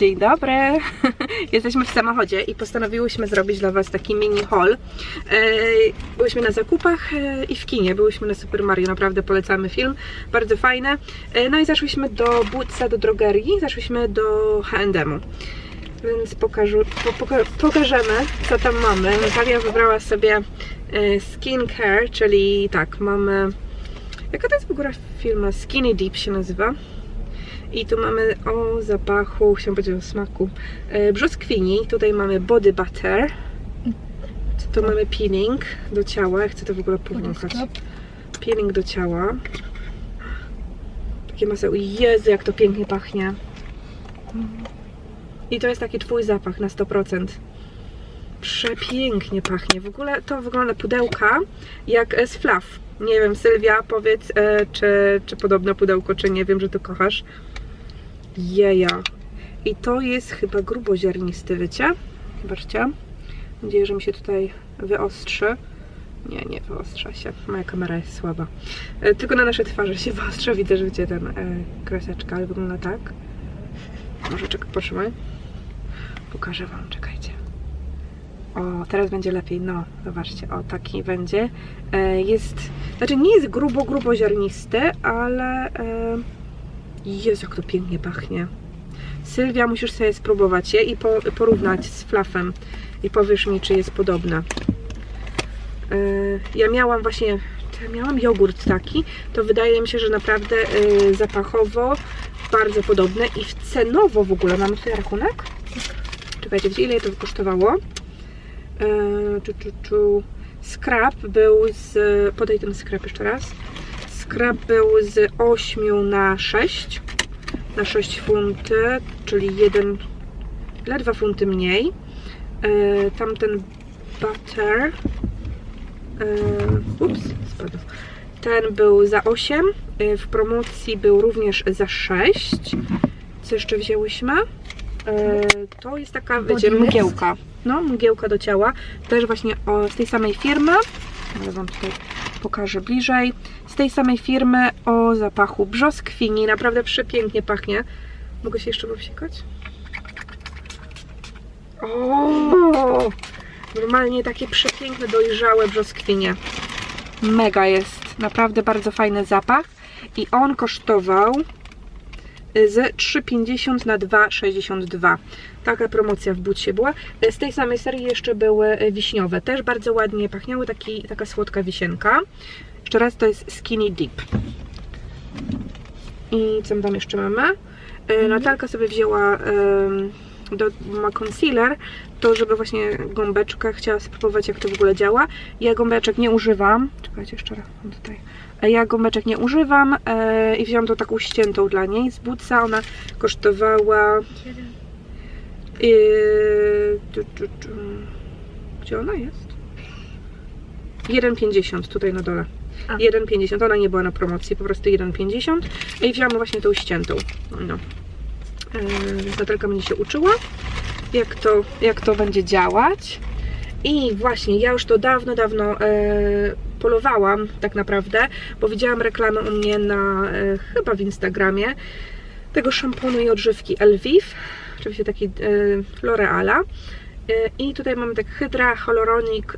Dzień dobry! Jesteśmy w samochodzie i postanowiłyśmy zrobić dla Was taki mini haul. E, Byłyśmy na zakupach e, i w kinie. Byłyśmy na Super Mario, naprawdę polecamy film. Bardzo fajne. E, No i zaszłyśmy do Bootsa, do drogerii, zaszłyśmy do H&M-u. Więc pokażu, po, poka, pokażemy, co tam mamy. Natalia wybrała sobie skincare, czyli tak, mamy... Jaka to jest w ogóle firma? Skinny Deep się nazywa. I tu mamy o zapachu, chciałam powiedzieć o smaku, e, brzoskwini. Tutaj mamy body butter. Tu mamy peeling do ciała. Ja chcę to w ogóle powąchać. Peeling do ciała. Takie maseł. Jezu, jak to pięknie pachnie. I to jest taki twój zapach na 100%. Przepięknie pachnie. W ogóle to wygląda pudełka jak e, z fluff. Nie wiem, Sylwia, powiedz, e, czy, czy podobne pudełko, czy nie. Wiem, że to kochasz. Jeja. I to jest chyba gruboziarnisty, wiecie? Zobaczcie. Mam nadzieję, że mi się tutaj wyostrzy. Nie, nie wyostrza się. Moja kamera jest słaba. E, tylko na nasze twarze się wyostrza. Widzę, że widzicie ten e, kreseczka, ale wygląda tak. Może czekaj, potrzymaj. Pokażę Wam, czekajcie. O, teraz będzie lepiej. No, zobaczcie, o taki będzie. E, jest, znaczy nie jest grubo, grubo ziarnisty, ale e, Jezu, jak to pięknie pachnie. Sylwia, musisz sobie spróbować je i po, porównać z flafem i powiesz mi, czy jest podobna. E, ja miałam właśnie, ja miałam jogurt taki, to wydaje mi się, że naprawdę e, zapachowo bardzo podobne i cenowo w ogóle. Mamy tutaj rachunek? Czekajcie, ile to kosztowało? E, czu, czu, czu. Scrap był z. Podaj ten scrap jeszcze raz. Scrap był z 8 na 6. Na 6 funty, czyli 1. Ile 2 funty mniej. E, tamten butter. E, ups, spadł. Ten był za 8. e, W promocji był również za 6. Co jeszcze wzięłyśmy? To jest taka, wiecie, mgiełka. No, mgiełka do ciała. Też właśnie o, z tej samej firmy. Ale Wam tutaj pokażę bliżej. Z tej samej firmy o zapachu brzoskwini. Naprawdę przepięknie pachnie. Mogę się jeszcze powsikać? O! Normalnie takie przepiękne, dojrzałe brzoskwinie. Mega jest. Naprawdę bardzo fajny zapach. I on kosztował z 3,50 na 2,62. Taka promocja w Butsie była. Z tej samej serii jeszcze były wiśniowe. Też bardzo ładnie pachniały. Taki, taka słodka wisienka. Jeszcze raz to jest Skinny Deep. I co my tam jeszcze mamy? E, Natalka sobie wzięła em, do, ma concealer, to żeby właśnie gąbeczkę chciała spróbować jak to w ogóle działa. Ja gąbeczek nie używam. Czekajcie jeszcze raz mam tutaj. E, Ja gąbeczek nie używam e, i wziąłam tą taką ściętą dla niej z Bootsa. Ona kosztowała Yy, tu, tu, tu. Gdzie ona jest? 1,50 tutaj na dole. A. 1,50. Ona nie była na promocji, po prostu 1,50. I wzięłam właśnie tą ściętą. No. Yy, Więc Natalka będzie się uczyła, jak to, jak to będzie działać. I właśnie, ja już to dawno, dawno e, polowałam tak naprawdę, bo widziałam reklamę u mnie na, e, chyba w Instagramie, tego szamponu i odżywki Elviv, oczywiście taki e, L'Oreala. E, I tutaj mamy tak Hydra Hyaluronic e,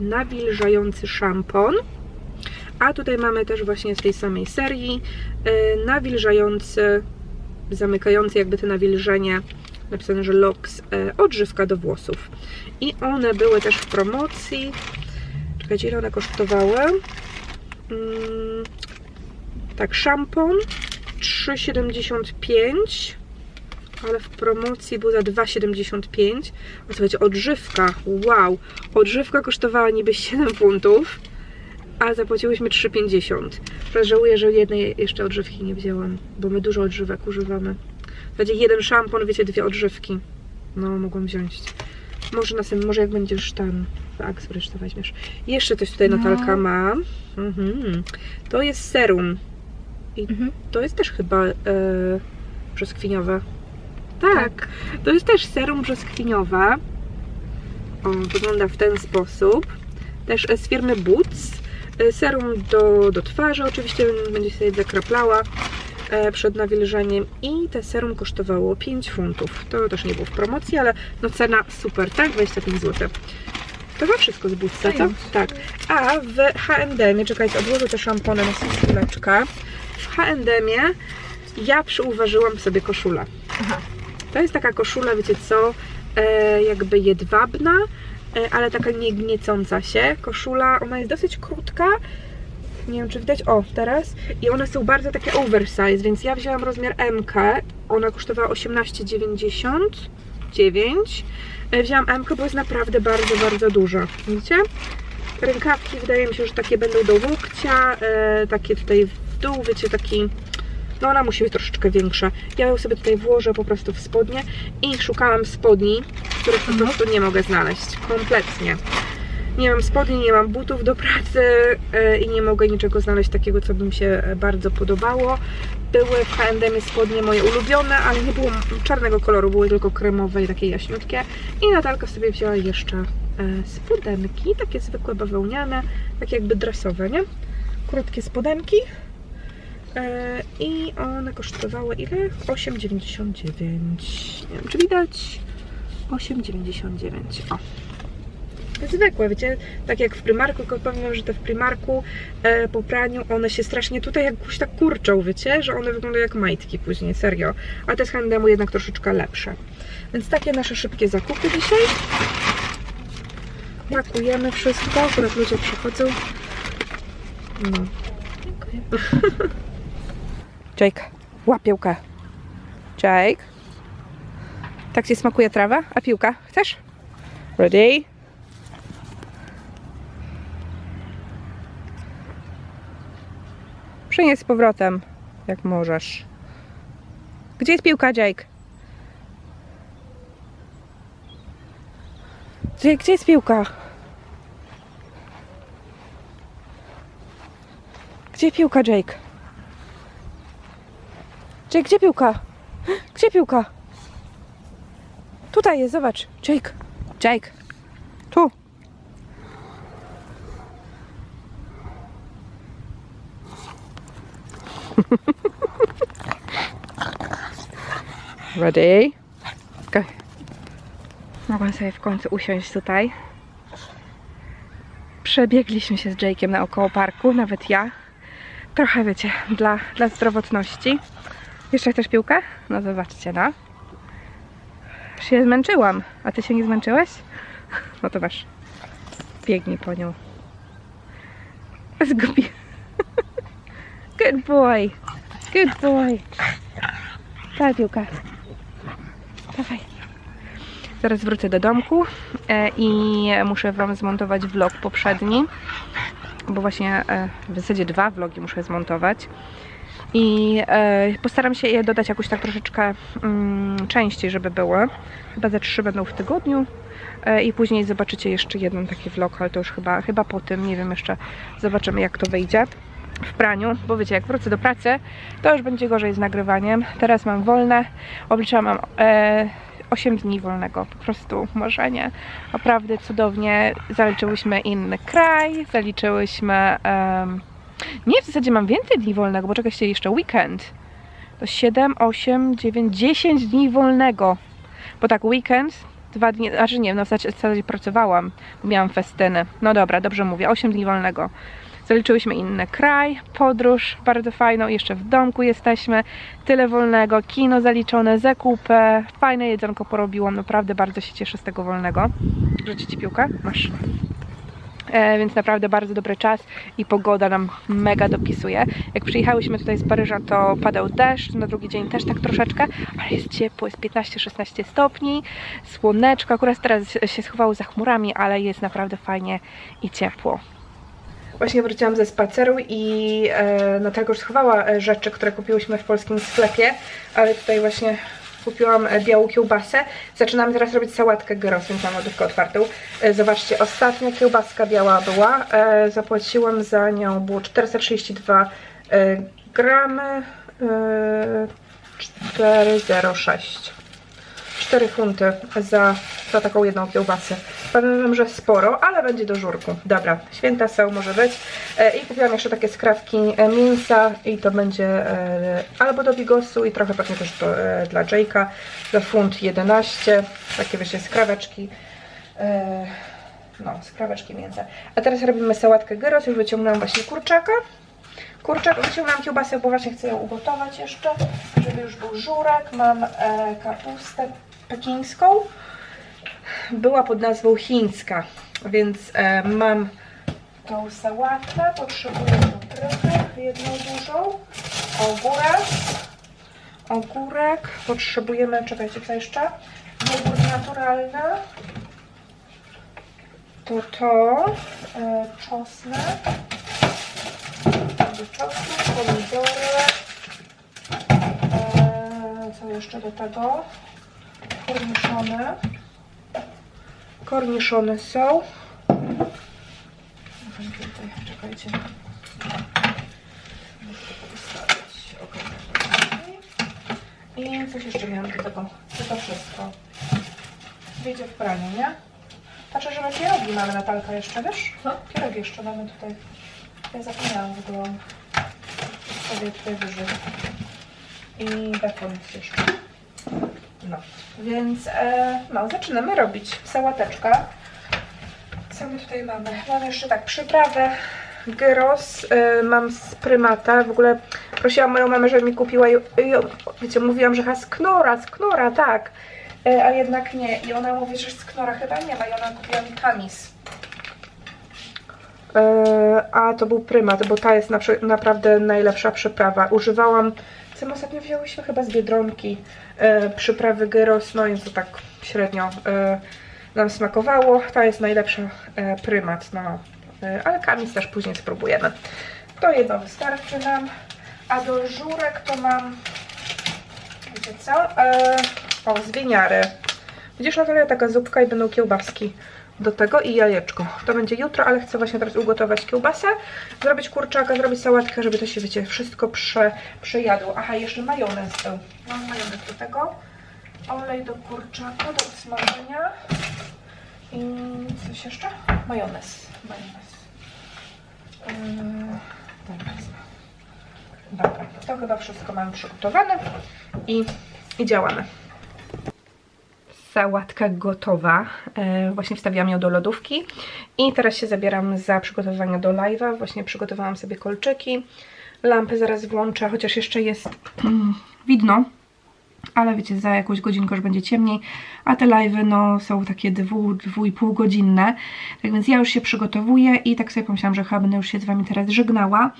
nawilżający szampon. A tutaj mamy też właśnie z tej samej serii e, nawilżający, zamykający jakby to nawilżenie, napisane, że LOX, e, odżywka do włosów. I one były też w promocji. Czekajcie, ile one kosztowały? Mm, tak, szampon 3,75 ale w promocji był za 2,75 a słuchajcie, odżywka, wow odżywka kosztowała niby 7 funtów a zapłaciłyśmy 3,50 teraz żałuję, że jednej jeszcze odżywki nie wzięłam bo my dużo odżywek używamy będzie jeden szampon, wiecie, dwie odżywki no, mogłam wziąć może następnym, może jak będziesz tam w Axbridge to weźmiesz jeszcze coś tutaj No. Natalka ma mhm. to jest serum i Mhm. to jest też chyba e, brzoskwiniowe. Tak, to jest też serum brzoskwiniowe. O, wygląda w ten sposób. Też z firmy Boots. E, Serum do, do twarzy oczywiście będzie sobie zakraplała. E, przed nawilżeniem i te serum kosztowało 5 funtów. To też nie było w promocji, ale no cena super, tak? 25 zł. To chyba wszystko z Bootsa, co? Tak. A w H&M, czekajcie, odłożę te szampony na chwileczkę. W H&M ja przyuważyłam sobie koszulę. Aha. To jest taka koszula, wiecie co, e, jakby jedwabna, e, ale taka nie gniecąca się. Koszula, ona jest dosyć krótka, nie wiem czy widać, o teraz, i one są bardzo takie oversize, więc ja wzięłam rozmiar MK, ona kosztowała 18,99. E, Wzięłam MK, bo jest naprawdę bardzo, bardzo duża, widzicie? Rękawki wydaje mi się, że takie będą do łokcia, e, takie tutaj w dół, wiecie, taki no ona musi być troszeczkę większa. Ja ją sobie tutaj włożę po prostu w spodnie i szukałam spodni, których po prostu nie mogę znaleźć. Kompletnie. Nie mam spodni, nie mam butów do pracy e, i nie mogę niczego znaleźć takiego, co by mi się e, bardzo podobało. Były w H&M spodnie moje ulubione, ale nie było czarnego koloru, były tylko kremowe i takie jaśniutkie. I Natalka sobie wzięła jeszcze e, spodenki, takie zwykłe bawełniane, takie jakby dresowe, nie? Krótkie spodenki. I one kosztowały ile? 8,99. Nie wiem, czy widać? 8,99. O. Zwykłe, wiecie, tak jak w Primarku, tylko powiem że te w Primarku e, po praniu one się strasznie tutaj jakoś tak kurczą, wiecie, że one wyglądają jak majtki później, serio. A te z H&M jednak troszeczkę lepsze. Więc takie nasze szybkie zakupy dzisiaj. Pakujemy wszystko, akurat ludzie przychodzą. No. Jake, łap piłkę. Jake. Tak ci smakuje trawa? A piłka? Chcesz? Ready? Przynieś z powrotem, jak możesz. Gdzie jest piłka, Jake? Jake, gdzie jest piłka? Gdzie piłka, Jake? Jake, gdzie piłka? Gdzie piłka? Tutaj jest, zobacz. Jake. Jake. Tu. Ready? Go. Mogłam sobie w końcu usiąść tutaj. Przebiegliśmy się z Jake'iem naokoło parku, nawet ja. Trochę, wiecie, dla, dla zdrowotności. Jeszcze chcesz piłkę? No zobaczcie, no. Się zmęczyłam. A ty się nie zmęczyłeś? No to masz. Biegnij po nią. Zgubi. Good boy. Good boy. Daj piłkę. Dawaj. Zaraz wrócę do domku e, i muszę Wam zmontować vlog poprzedni, bo właśnie e, w zasadzie dwa vlogi muszę zmontować. I e, postaram się je dodać jakoś tak troszeczkę mm, częściej, żeby były. Chyba ze trzy będą w tygodniu. I później zobaczycie jeszcze jeden taki vlog, ale to już chyba, chyba po tym, nie wiem jeszcze, zobaczymy jak to wyjdzie w praniu, bo wiecie, jak wrócę do pracy, to już będzie gorzej z nagrywaniem. Teraz mam wolne, obliczałam mam e, 8 dni wolnego, po prostu marzenie. Naprawdę cudownie. Zaliczyłyśmy inny kraj, zaliczyłyśmy... em, nie, w zasadzie mam więcej dni wolnego, bo czekajcie jeszcze weekend. To 7, 8, 9, 10 dni wolnego. Bo tak, weekend, dwa dni, znaczy nie, no w zasadzie, w zasadzie pracowałam, miałam festyny. No dobra, dobrze mówię, 8 dni wolnego. Zaliczyłyśmy inny kraj, podróż bardzo fajną, jeszcze w domku jesteśmy, tyle wolnego, kino zaliczone, zakupy, fajne jedzonko porobiłam, naprawdę bardzo się cieszę z tego wolnego. Rzucić ci piłkę? Masz. E, więc naprawdę bardzo dobry czas i pogoda nam mega dopisuje. Jak przyjechałyśmy tutaj z Paryża, to padał deszcz, na drugi dzień też tak troszeczkę, ale jest ciepło, jest 15-16 stopni, słoneczko, akurat teraz się schowało za chmurami, ale jest naprawdę fajnie i ciepło. Właśnie wróciłam ze spaceru i e, Natalka już schowała e, rzeczy, które kupiłyśmy w polskim sklepie, ale tutaj właśnie kupiłam e, białą kiełbasę. Zaczynamy teraz robić sałatkę więc mam lodówkę otwartą. E, zobaczcie, ostatnia kiełbaska biała była. Zapłaciłam za nią, było 432 e, gramy, e, 4,06. 4 funty za, za taką jedną kiełbasę. Powiem że sporo, ale będzie do żurku. Dobra, święta są, może być. E, I kupiłam jeszcze takie skrawki e, mięsa i to będzie e, albo do bigosu i trochę pewnie też do, dla Jake'a za funt 11. Takie wiecie, skraweczki. No, skraweczki mięsa. A teraz robimy sałatkę gyros. Już wyciągnęłam właśnie kurczaka. Kurczak, wyciągnęłam kiełbasę, bo właśnie chcę ją ugotować jeszcze, żeby już był żurek. Mam e, kapustę pekińską. Była pod nazwą chińska, więc e, mam tą sałatę. Potrzebuję paprykę, jedną dużą, ogórek, ogórek. Potrzebujemy, czekajcie, co jeszcze? Jogurt naturalny. To to, e, czosnek czosnek, pomidory. Eee, co jeszcze do tego? Korniszony. Korniszony są. Tutaj, czekajcie. To. I coś jeszcze miałam do tego. Czy to wszystko? Wyjdzie w praniu, nie? Patrzę, że my pierogi mamy Natalka jeszcze, wiesz? Co? Pierogi jeszcze mamy tutaj. Ja zapomniałam w ogóle. Sobie tutaj wyżej. I bekon jeszcze. No, więc e, no, zaczynamy robić sałateczkę. Co my tutaj mamy? Mam jeszcze tak, przyprawę gyros, e, mam z prymata, w ogóle prosiłam moją mamę, żeby mi kupiła, ją, ją, wiecie, mówiłam, że ha, z knora, z knora, tak, e, a jednak nie. I ona mówi, że z knora chyba nie ma i ona kupiła mi kamis. E, a to był prymat, bo ta jest na, naprawdę najlepsza przyprawa. Używałam, my ostatnio wzięłyśmy chyba z Biedronki, e, przyprawy gyros, no i to tak średnio e, nam smakowało. Ta jest najlepsza e, prymat, no, e, ale kamis też później spróbujemy. To jedno wystarczy nam, a do żurek to mam, wiecie co, e, o, z winiary. Widzisz, Natalia, taka zupka i będą kiełbaski do tego i jajeczko. To będzie jutro, ale chcę właśnie teraz ugotować kiełbasę, zrobić kurczaka, zrobić sałatkę, żeby to się, wiecie, wszystko prze, przejadło. Aha, jeszcze majonez był. Mam majonez do tego. Olej do kurczaka, do usmażenia. I coś jeszcze? Majonez. Majonez. Yy, dobra. To chyba wszystko mam przygotowane i, i działamy sałatka gotowa. E, właśnie wstawiłam ją do lodówki i teraz się zabieram za przygotowanie do live'a. Właśnie przygotowałam sobie kolczyki. Lampy zaraz włączę, chociaż jeszcze jest mm, widno. Ale wiecie, za jakąś godzinkę już będzie ciemniej, a te live'y no, są takie dwu, dwu i pół godzinne. Tak więc ja już się przygotowuję i tak sobie pomyślałam, że chyba będę już się z Wami teraz żegnała.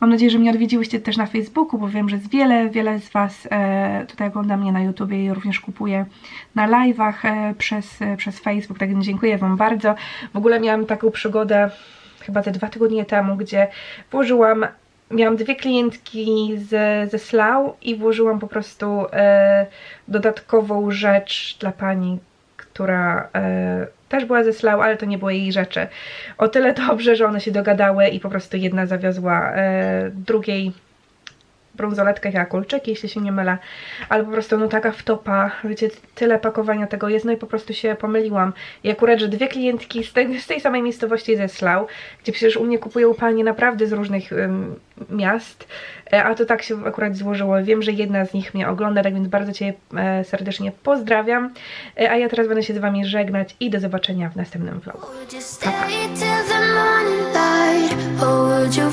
Mam nadzieję, że mnie odwiedziłyście też na Facebooku, bo wiem, że z wiele, wiele z Was e, tutaj ogląda mnie na YouTubie i również kupuje na live'ach e, przez, e, przez Facebook, tak więc dziękuję Wam bardzo. W ogóle miałam taką przygodę chyba te dwa tygodnie temu, gdzie włożyłam miałam dwie klientki z, ze Slough i włożyłam po prostu e, dodatkową rzecz dla pani, która e, też była ze Slough, ale to nie było jej rzeczy. O tyle dobrze, że one się dogadały i po prostu jedna zawiozła e, drugiej brązoletkę, ja kolczyki, jeśli się nie mylę, ale po prostu no taka wtopa, wiecie, tyle pakowania tego jest, no i po prostu się pomyliłam. I akurat, że dwie klientki z tej, z tej samej miejscowości ze Slough, gdzie przecież u mnie kupują panie naprawdę z różnych ym, miast, e, a to tak się akurat złożyło. Wiem, że jedna z nich mnie ogląda, tak więc bardzo Cię e, serdecznie pozdrawiam, e, a ja teraz będę się z Wami żegnać i do zobaczenia w następnym vlogu. Would you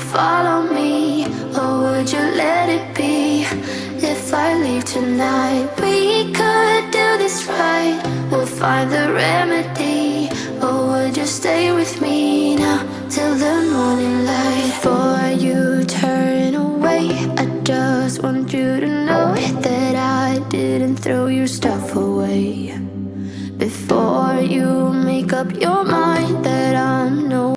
tonight, we could do this right. We'll find the remedy. Or would you stay with me now till the morning light? Before you turn away, I just want you to know that I didn't throw your stuff away. Before you make up your mind that